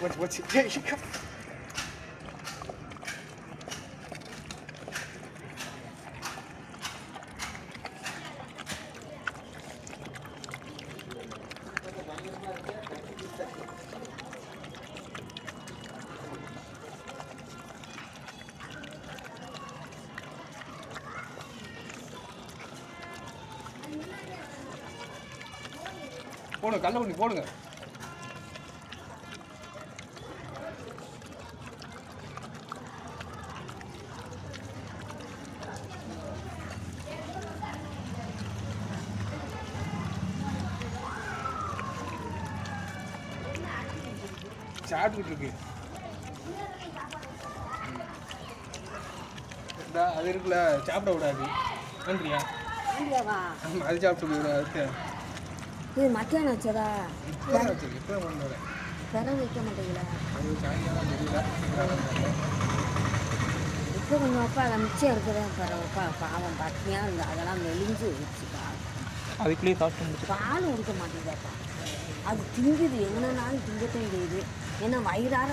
போச்சு போச்சு டேய், போடுங்க கல்ல பண்ணி போடுங்க. சாப்பிட்டுட்டு இருக்கு. அது இருக்குல்ல சாப்பிட விடாது. நன்றியா? அது சாப்பிட்டு போயிடும் அதுக்கு இது மத்தியானம் வச்சதா? இப்போ கொண்டு வரேன். பெற வைக்க மாட்டீங்களா? அது சாயங்காலம் தெரியல இப்போ கொஞ்சம் அப்பா மிச்சம் இருக்கிறத பரவாயில்ல பாவம் இருந்தா அதெல்லாம் மெலிஞ்சு வச்சுக்கா. அதுக்குள்ளேயே சாப்பிட்டு முடிச்சு பால் கொடுக்க மாட்டேங்குதாப்பா அது திங்குது என்னன்னாலும் திங்கத்தான் செய்யுது. ஏன்னா வயிறார